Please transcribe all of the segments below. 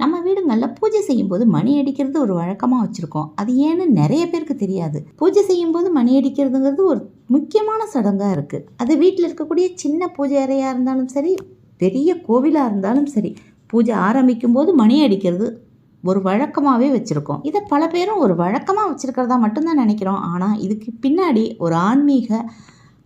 நம்ம வீடுங்களில் பூஜை செய்யும்போது மணி அடிக்கிறது ஒரு வழக்கமாக வச்சுருக்கோம். அது ஏன்னு நிறைய பேருக்கு தெரியாது. பூஜை செய்யும்போது மணி அடிக்கிறதுங்கிறது ஒரு முக்கியமான சடங்காக இருக்குது அது வீட்டில் இருக்கக்கூடிய சின்ன பூஜை அறையாக இருந்தாலும் சரி பெரிய கோவிலாக இருந்தாலும் சரி பூஜை ஆரம்பிக்கும் போது மணி அடிக்கிறது ஒரு வழக்கமாகவே வச்சுருக்கோம். இதை பல பேரும் ஒரு வழக்கமாக வச்சுருக்கிறதா மட்டும்தான் நினைக்கிறோம். ஆனால் இதுக்கு பின்னாடி ஒரு ஆன்மீக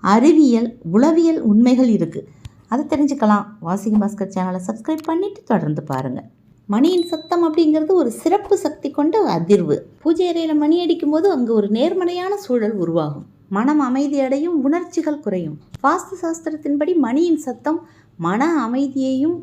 அறிவியல் உளவியல் உண்மைகள் இருக்குது அதை தெரிஞ்சுக்கலாம். வாசிக பாஸ்கர் சேனலை சப்ஸ்கிரைப் பண்ணிவிட்டு தொடர்ந்து பாருங்கள் மணியின் சத்தம் அப்படிங்கிறது ஒரு சிறப்பு சக்தி கொண்ட அதிர்வு. பூஜை அறையில் மணி அடிக்கும் போது அங்கே ஒரு நேர்மறையான சூழல் உருவாகும். மனம் அமைதியடையும் உணர்ச்சிகள் குறையும். வாஸ்து சாஸ்திரத்தின்படி மணியின் சத்தம் மன அமைதியையும்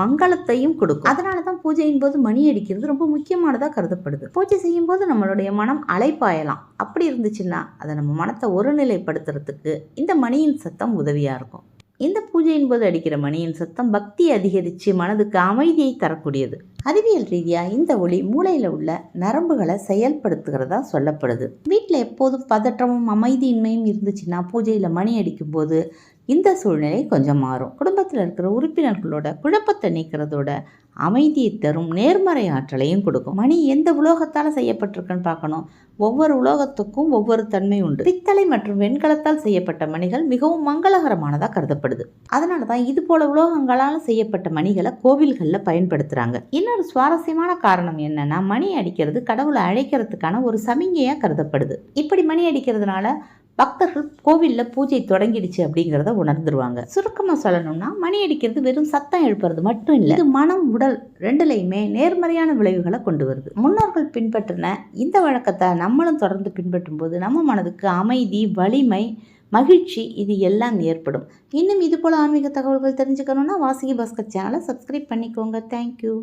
மங்களத்தையும் கொடுக்கும். அதனால தான் பூஜையின் போது மணி அடிக்கிறது ரொம்ப முக்கியமானதாக கருதப்படுது. பூஜை செய்யும் போது நம்மளுடைய மனம் அலைப்பாயலாம். அப்படி இருந்துச்சுன்னா அதை நம்ம மனத்தை ஒருநிலைப்படுத்துறதுக்கு இந்த மணியின் சத்தம் உதவியாக இருக்கும். இந்த பூஜையின் போது அடிக்கிற மணியின் சத்தம் பக்தி அதிகரித்து மனதுக்கு அமைதியை தரக்கூடியது. அறிவியல் ரீதியாக இந்த ஒளி மூளையில் உள்ள நரம்புகளை செயல்படுத்துகிறதா சொல்லப்படுது. வீட்டில் எப்போதும் பதற்றமும் அமைதியின்மையும் இருந்துச்சுன்னா பூஜையில் மணி அடிக்கும்போது இந்த சூழ்நிலை கொஞ்சம் மாறும். குடும்பத்தில் இருக்கிற உறுப்பினர்களோட குழப்பத்தை நீக்கிறதோட அமைதியை தரும் நேர்மறை ஆற்றலையும் கொடுக்கும். மணி எந்த உலோகத்தால் செய்யப்பட்டிருக்குன்னு பார்க்கணும். ஒவ்வொரு உலோகத்துக்கும் ஒவ்வொரு தன்மை உண்டு. பித்தளை மற்றும் வெண்கலத்தால் செய்யப்பட்ட மணிகள் மிகவும் மங்களகரமானதாக கருதப்படுது. அதனால தான் இது போல உலோகங்களால் செய்யப்பட்ட மணிகளை கோவில்களில் பயன்படுத்துகிறாங்க இன்னொரு சுவாரஸ்யமான காரணம் என்னன்னா மணி அடிக்கிறது கடவுளை அழைக்கிறதுக்கான ஒரு சமிகையாக கருதப்படுது. இப்படி மணி அடிக்கிறதுனால பக்தர்கள் கோவிலில் பூஜை தொடங்கிடுச்சு அப்படிங்கிறத உணர்ந்துருவாங்க. சுருக்கமாக சொல்லணும்னா மணி அடிக்கிறது வெறும் சத்தம் எழுப்புறது மட்டும் இல்லை. இது மனம் உடல் ரெண்டுலையுமே நேர்மறையான விளைவுகளை கொண்டு வருது. முன்னோர்கள் பின்பற்றின இந்த வழக்கத்தை நம்மளும் தொடர்ந்து பின்பற்றும் போது நம்ம மனதுக்கு அமைதி வலிமை மகிழ்ச்சி இது எல்லாம் ஏற்படும். இன்னும் இது போல் ஆன்மீக தகவல்கள் தெரிஞ்சுக்கணுன்னா வாசகி பாஸ்கர் சேனலை சப்ஸ்கிரைப் பண்ணிக்கோங்க. தேங்க்யூ